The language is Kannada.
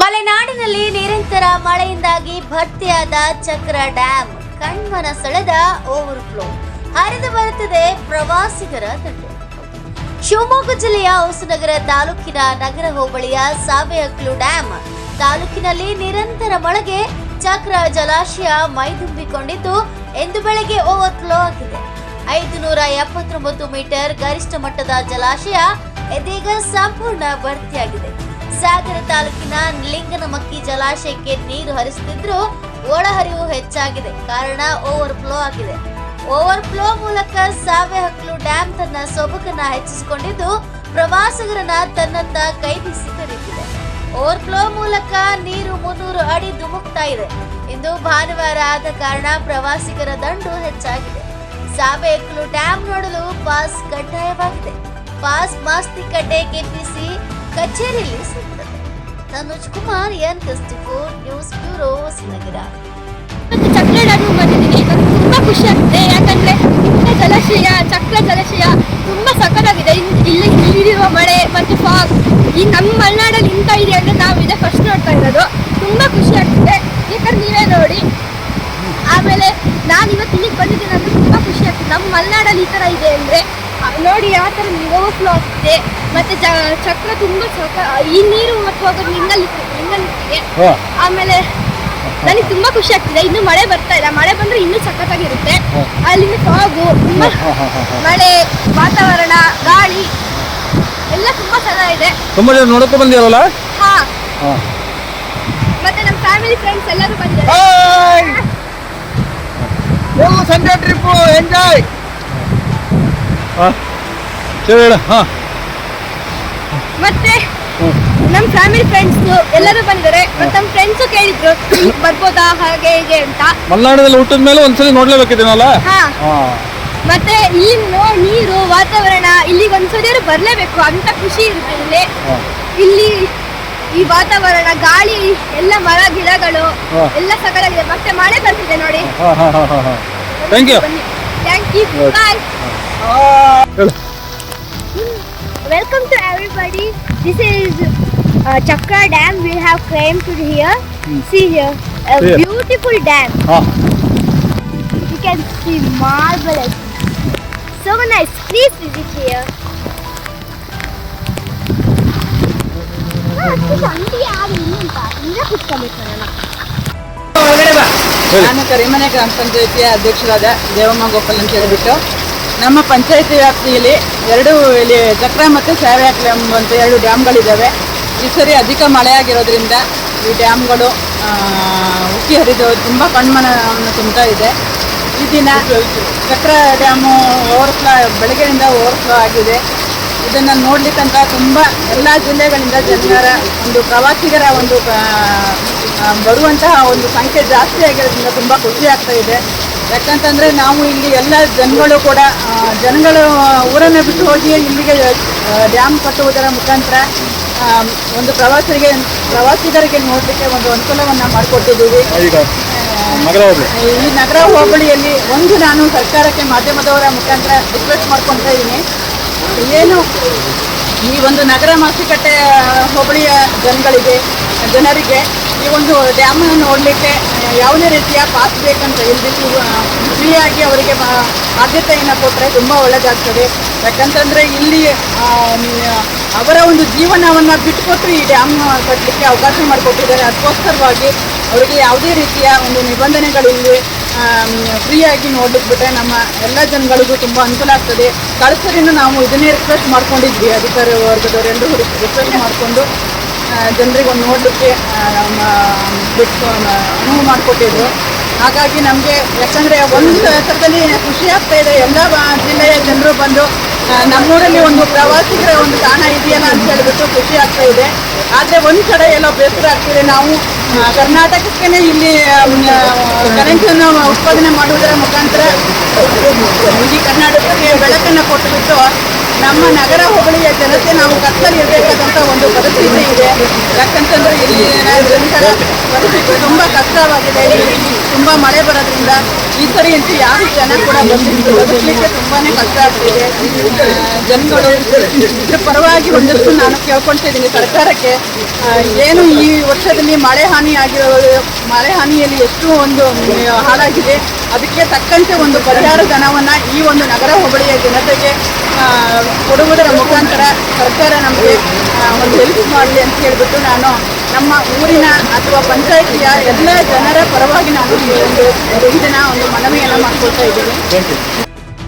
ಮಲೆನಾಡಿನಲ್ಲಿ ನಿರಂತರ ಮಳೆಯಿಂದಾಗಿ ಭರ್ತಿಯಾದ ಚಕ್ರ ಡ್ಯಾಂ ಕಣ್ಮನ ಸೆಳೆದ ಓವರ್ಫ್ಲೋ ಹರಿದು ಬರುತ್ತದೆ ಪ್ರವಾಸಿಗರ ತಂಡ ಶಿವಮೊಗ್ಗ ಜಿಲ್ಲೆಯ ಹೊಸನಗರ ತಾಲೂಕಿನ ನಗರ ಹೋಬಳಿಯ ಸಾವೆಹಕ್ಲು ಡ್ಯಾಂ ತಾಲೂಕಿನಲ್ಲಿ ನಿರಂತರ ಮಳೆಗೆ ಚಕ್ರ ಜಲಾಶಯ ಮೈದುಂಬಿಕೊಂಡಿದ್ದು ಎಂದು ಬೆಳಗ್ಗೆ ಓವರ್ಫ್ಲೋ ಆಗಿದೆ. ಐದು ನೂರ ಎಪ್ಪತ್ತೊಂಬತ್ತು ಮೀಟರ್ ಗರಿಷ್ಠ ಮಟ್ಟದ ಜಲಾಶಯ ಇದೀಗ ಸಂಪೂರ್ಣ ಭರ್ತಿಯಾಗಿದೆ. ಸಾಗರ ತಾಲೂಕಿನ ಲಿಂಗನಮಕ್ಕಿ ಜಲಾಶಯಕ್ಕೆ ನೀರು ಹರಿಸುತ್ತಿದ್ರು ಒಳಹರಿವು ಹೆಚ್ಚಾಗಿದೆ. ಕಾರಣ ಓವರ್ ಫ್ಲೋ ಆಗಿದೆ. ಓವರ್ ಫ್ಲೋ ಮೂಲಕ ಸಾವೆಹಕ್ಲು ಡ್ಯಾಂ ತನ್ನ ಸೊಬಕನ್ನ ಹೆಚ್ಚಿಸಿಕೊಂಡಿದ್ದು, ಪ್ರವಾಸಿಗರನ್ನ ತನ್ನತ್ತ ಕೈ ಬೀಸಿ ಕರೆಯುತ್ತಿದೆ ಓವರ್ಫ್ಲೋ ಮೂಲಕ ನೀರು ಮುನ್ನೂರು ಅಡಿ ಧುಮುಕ್ತಾ ಇದೆ. ಇಂದು ಭಾನುವಾರ ಆದ ಕಾರಣ ಪ್ರವಾಸಿಗರ ದಂಡು ಹೆಚ್ಚಾಗಿದೆ. ಸಾವೆಹಕ್ಲು ಡ್ಯಾಂ ನೋಡಲು ಪಾಸ್ ಕಡ್ಡಾಯವಾಗಿದೆ. ಪಾಸ್ ಮಾಸ್ತಿ ಕಡ್ಡೆ ಕೆಪಿಸಿ ಕಚೇರಿಯಲ್ಲಿ ಸಿಗುತ್ತದೆ Tanuj Kumar, N. Four news bureau, Hosanagara. ಚಕ್ರ ಡ್ಯಾಮ್ ಬಂದಿದ್ದೀನಿ. ನನಗೆ ತುಂಬ ಖುಷಿ ಆಗ್ತಿದೆ ಯಾಕಂದ್ರೆ ಇಂಥ ಜಲಾಶಯ, ಚಕ್ರ ಜಲಾಶಯ ತುಂಬ ಸಖತ್ತಾಗಿದೆ. ಇಲ್ಲಿ ಇಲ್ಲಿರುವ ಮಳೆ ಮತ್ತು ಫಾಗ್ ಈ ನಮ್ಮ ಮಲೆನಾಡಲ್ಲಿ ಇಂಥ ಇದೆ ಅಂದ್ರೆ ನಾವು ಇದೇ ಫಸ್ಟ್ ನೋಡ್ತಾ ಇರೋದು. ತುಂಬಾ ಖುಷಿ ಆಗ್ತಿದೆ ಯಾಕಂದ್ರೆ ನೀವೇ ನೋಡಿ. ಆಮೇಲೆ ನಾನು ಇವತ್ತು ಇಲ್ಲಿಗೆ ಬಂದಿದ್ದೀನಿ ಅಂದ್ರೆ ತುಂಬ ಖುಷಿ ಆಗ್ತಿದೆ ನಮ್ಮ ಮಲೆನಾಡಲ್ಲಿ ಈ ಥರ ಇದೆ ಅಂದ್ರೆ ನೋಡಿ ಯಾವ ಥರ ಓವರ್ಫ್ಲೋ ಆಗ್ತಿದೆ ಮತ್ತೆ ಚಕ್ರ ತುಂಬಾ ಚೌಕ ಈ ನೀರು ಮತ್ತೆ ಹೋಗೋದು ಲಿಂಗಲ್ಲಿ ಲಿಂಗಲಿಗೆ ಆಮೇಲೆ ನನಗೆ ತುಂಬಾ ಖುಷಿ ಆಗ್ತಿದೆ ಇನ್ನು ಮಳೆ ಬರ್ತಾ ಇಲ್ಲ ಮಳೆ ಬಂದ್ರೆ ಇನ್ನೂ ಸಖತ್ತಾಗಿರುತ್ತೆ. ಅಲ್ಲಿಂದ ಫಾಗು ತುಂಬಾ ಮಳೆ ವಾತಾವರಣ ಗಾಳಿ ಎಲ್ಲ ತುಂಬಾ ಚೆನ್ನಾಗಿದೆ. ತುಂಬಾ ಜನ ನೋಡಕ್ಕೆ ಬಂದಿರಲ್ಲ? ಹಾ. ಮತ್ತೆ ನಮ್ಮ ಫ್ಯಾಮಿಲಿ ಫ್ರೆಂಡ್ಸ್ ಎಲ್ಲರೂ ಬಂದಿದ್ದಾರೆ. ಸಂಜೆ ಟ್ರಿಪ್ ಎಂಜಾಯ್ ಸರಿ ಹೇಳ ಹಾಂ. ಮತ್ತೆ ನಮ್ಮ ಫ್ಯಾಮಿಲಿ ಫ್ರೆಂಡ್ಸ್ ಎಲ್ಲರೂ ಬಂದಿದ್ದಾರೆ. ಮತ್ತೆ ನಮ್ಮ ಫ್ರೆಂಡ್ಸ್ ಕೇಳಿದ್ರು "ಇಲ್ಲಿಗ್ ಬರ್ಬೋದಾ ಹಾಗೆ ಹೀಗೆ ಅಂತ. ಮಲೆನಾಡಲ್ಲಿ ಹುಟ್ಟಿದ ಮೇಲೆ ಒಂದ್ಸಲಿ ನೋಡ್ಲೇಬೇಕಿದ್ದೇನಲ್ಲ ಹಾ. ಹಾಂ. ಮತ್ತೆ ಇಲ್ಲಿ ನೀರು ವಾತಾವರಣ ಇಲ್ಲಿಗೆ ಒಂದ್ಸಲಿಯಾರು ಬರ್ಲೇಬೇಕು. ಅಂತ ಖುಷಿ ಇರುತ್ತೆ ಇಲ್ಲಿ. ಇಲ್ಲಿ ಈ ವಾತಾವರಣ ಗಾಳಿ ಎಲ್ಲ ಮರ ಗಿಡಗಳು. ಎಲ್ಲ ಸಕಲಾಗಿದೆ. ಮತ್ತೆ ಮಳೆ ಬರ್ತಿದೆ ನೋಡಿ. Thank you thank you. ಬಾಯ್ ಹೇಳು Welcome to everybody. This is uh, Chakra Dam. We have came to here. See here, a Here. beautiful dam. ಹಾಂ You can see marvelous. So nice. Please visit here. ಒಳಗಡೆ ಬಾ ಹೇಳಿ. ನಾನು ಕರಿಮನೆ ಗ್ರಾಮ ಪಂಚಾಯತಿಯ ಅಧ್ಯಕ್ಷರಾದ ದೇವಮ್ಮ ಗೋಪಾಲ್ ಅಂತ ಹೇಳ್ಬಿಟ್ಟು ನಮ್ಮ ಪಂಚಾಯತಿ ವ್ಯಾಪ್ತಿಯಲ್ಲಿ ಎರಡು ಇಲ್ಲಿ ಚಕ್ರ ಮತ್ತು ಶಾವ್ಯಾಕ್ಲ ಎಂಬಂತ ಎರಡು ಡ್ಯಾಮ್ಗಳಿದ್ದಾವೆ. ಈ ಸರಿ ಅಧಿಕ ಮಳೆಯಾಗಿರೋದ್ರಿಂದ ಈ ಡ್ಯಾಮ್ಗಳು ಉಕ್ಕಿ ಹರಿದು ತುಂಬ ಕಣ್ಮನವನ್ನು ತುಂಬ್ತಾ ಇದೆ. ಈ ದಿನ ಚಕ್ರ ಡ್ಯಾಮು ಓವರ್ಫ್ಲೋ ಬೆಳಗ್ಗೆಯಿಂದ ಓವರ್ಫ್ಲೋ ಆಗಿದೆ. ಇದನ್ನು ನೋಡ್ಲಿಕ್ಕಂತ ತುಂಬ ಎಲ್ಲ ಜಿಲ್ಲೆಗಳಿಂದ ಜನರ ಒಂದು ಪ್ರವಾಸಿಗರ ಒಂದು ಬರುವಂತಹ ಒಂದು ಸಂಖ್ಯೆ ಜಾಸ್ತಿ ಆಗಿರೋದ್ರಿಂದ ತುಂಬ ಖುಷಿ ಆಗ್ತಾ ಇದೆ. ಯಾಕಂತಂದರೆ ನಾವು ಇಲ್ಲಿ ಎಲ್ಲ ಜನಗಳು ಕೂಡ ಜನಗಳು ಊರನ್ನು ಬಿಟ್ಟು ಹೋಗಿ ಇಲ್ಲಿಗೆ ಡ್ಯಾಮ್ ಕಟ್ಟುವುದರ ಮುಖಾಂತರ ಒಂದು ಪ್ರವಾಸರಿಗೆ ಪ್ರವಾಸಿಗರಿಗೆ ನೋಡಲಿಕ್ಕೆ ಒಂದು ಅನುಕೂಲವನ್ನು ಮಾಡಿಕೊಟ್ಟಿದ್ದೀವಿ. ಈ ನಗರ ಹೋಬಳಿಯಲ್ಲಿ ಒಂದು ನಾನು ಸರ್ಕಾರಕ್ಕೆ ಮಾಧ್ಯಮದವರ ಮುಖಾಂತರ ರಿಕ್ವೆಸ್ಟ್ ಮಾಡ್ಕೊತಾ ಇದ್ದೀನಿ. ಏನು ಈ ಒಂದು ನಗರ ಮಾಸಿಕಟ್ಟೆ ಹೋಬಳಿಯ ಜನಗಳಿಗೆ ಜನರಿಗೆ ಈ ಒಂದು ಡ್ಯಾಮನ್ನು ನೋಡಲಿಕ್ಕೆ ಯಾವುದೇ ರೀತಿಯ ಪಾಸ್ ಬೇಕಂತ ಇಲ್ದಿದ್ದು ಫ್ರೀಯಾಗಿ ಅವರಿಗೆ ಆದ್ಯತೆಯನ್ನು ಕೊಟ್ಟರೆ ತುಂಬ ಒಳ್ಳೆಯದಾಗ್ತದೆ ಯಾಕಂತಂದರೆ ಇಲ್ಲಿ ಅವರ ಒಂದು ಜೀವನವನ್ನು ಬಿಟ್ಟುಕೊಟ್ಟು ಈ ಡ್ಯಾಮ್ ಕಟ್ಟಲಿಕ್ಕೆ ಅವಕಾಶ ಮಾಡಿಕೊಟ್ಟಿದ್ದಾರೆ. ಅದಕ್ಕೋಸ್ಕರವಾಗಿ ಅವರಿಗೆ ಯಾವುದೇ ರೀತಿಯ ಒಂದು ನಿಬಂಧನೆಗಳಿಲ್ಲಿ ಫ್ರೀಯಾಗಿ ನೋಡ್ಲಿಕ್ಕೆ ಬಿಟ್ಟರೆ ನಮ್ಮ ಎಲ್ಲ ಜನಗಳಿಗೂ ತುಂಬ ಅನುಕೂಲ ಆಗ್ತದೆ. ಕಳಿಸರಿಂದ ನಾವು ಇದನ್ನೇ ರಿಕ್ವೆಸ್ಟ್ ಮಾಡ್ಕೊಂಡಿದ್ವಿ, ಅಧಿಕಾರಿ ವರ್ಗದವರೆಲ್ಲರೂ ರಿಕ್ವೆಸ್ಟ್ ಮಾಡಿಕೊಂಡು ಜನರಿಗೆ ಒಂದು ನೋಡಲಿಕ್ಕೆ ಬಿಟ್ಟು ಅನುವು ಮಾಡಿಕೊಟ್ಟಿದ್ರು. ಹಾಗಾಗಿ ನಮಗೆ ಯಾಕಂದರೆ ಒಂದು ಥರದಲ್ಲಿ ಖುಷಿ ಆಗ್ತಾ ಇದೆ. ಎಲ್ಲ ಜಿಲ್ಲೆಯ ಜನರು ಬಂದು ನಮ್ಮೂರಲ್ಲಿ ಒಂದು ಪ್ರವಾಸಿಗರ ಒಂದು ತಾಣ ಇದೆಯಲ್ಲ ಅಂತ ಹೇಳಿಬಿಟ್ಟು ಖುಷಿ ಆಗ್ತಾ ಇದೆ. ಆದರೆ ಒಂದು ಕಡೆ ಎಲ್ಲ ಬೇಸರ ಆಗ್ತಿದೆ. ನಾವು ಕರ್ನಾಟಕಕ್ಕೇ ಇಲ್ಲಿ ಕರೆಂಟನ್ನು ಉತ್ಪಾದನೆ ಮಾಡುವುದರ ಮುಖಾಂತರ ಇಡೀ ಕರ್ನಾಟಕಕ್ಕೆ ಬೆಳಕನ್ನು ಕೊಟ್ಟುಬಿಟ್ಟು ನಮ್ಮ ನಗರ ಹೋಬಳಿಯ ಜನತೆ ನಾವು ಕತ್ತಲ್ಲಿ ಇರಬೇಕಾದಂಥ ಒಂದು ಪರಿಸ್ಥಿತಿ ಇದೆ. ಯಾಕಂತಂದ್ರೆ ಇಲ್ಲಿ ಜನರ ಪರಿಸ್ಥಿತಿ ತುಂಬಾ ಕಷ್ಟವಾಗಿದೆ. ತುಂಬಾ ಮಳೆ ಬರೋದ್ರಿಂದ ಈ ಸರಿ ಅಂತೂ ಯಾರು ಜನ ಕೂಡ ಬದುಕಲಿಕ್ಕೆ ತುಂಬಾನೇ ಕಷ್ಟ ಆಗ್ತಿದೆ. ಜನಗಳು ಇದ್ರ ಪರವಾಗಿ ಒಂದಷ್ಟು ನಾನು ಕೇಳ್ಕೊಳ್ತಿದ್ದೀನಿ ಸರ್ಕಾರಕ್ಕೆ. ಏನು ಈ ವರ್ಷದಲ್ಲಿ ಮಳೆ ಹಾನಿ ಆಗಿರೋ, ಮಳೆ ಹಾನಿಯಲ್ಲಿ ಎಷ್ಟು ಒಂದು, ಹಾಳಾಗಿದೆ. ಅದಕ್ಕೆ ತಕ್ಕಂತೆ ಒಂದು ಪರಿಹಾರ ಧನವನ್ನು ಈ ಒಂದು ನಗರ ಹೋಬಳಿಯ ಜನತೆಗೆ ಕೊಡುವುದರ ಮುಖಾಂತರ ಸರ್ಕಾರ ನಮಗೆ ಒಂದು ಹೆಲ್ಪ್ ಮಾಡಲಿ ಅಂತ ಹೇಳ್ಬಿಟ್ಟು ನಾನು ನಮ್ಮ ಊರಿನ ಅಥವಾ ಪಂಚಾಯಿತಿಯ ಎಲ್ಲ ಜನರ ಪರವಾಗಿ ನಾನು ಒಂದು ಇದನ್ನು ಒಂದು ಮನವಿಯನ್ನು ಮಾಡ್ಕೊಳ್ತಾ ಇದ್ದೀನಿ